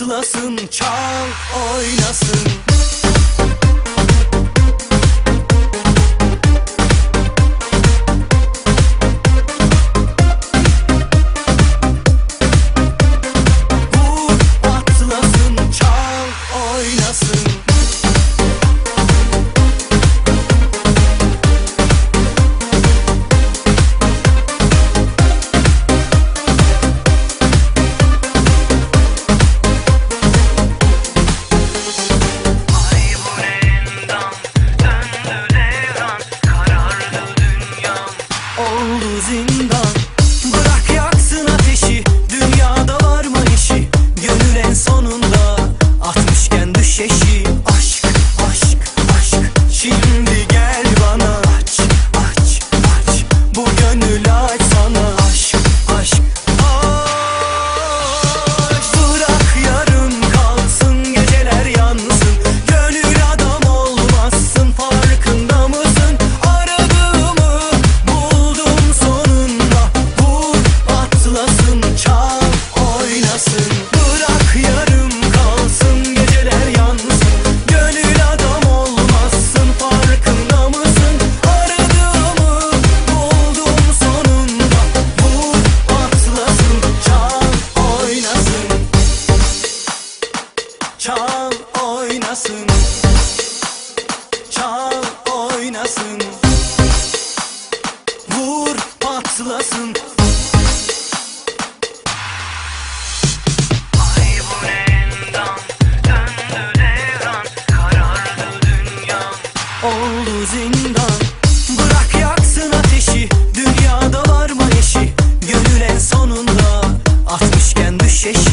Asılasın çal oyna. Oldu zindan patlasın Vur patlasın. Oldu zindan. Bırak yaksın ateşi. Dünyada var mı eşi Gönül en sonunda. Atmışken düşeşi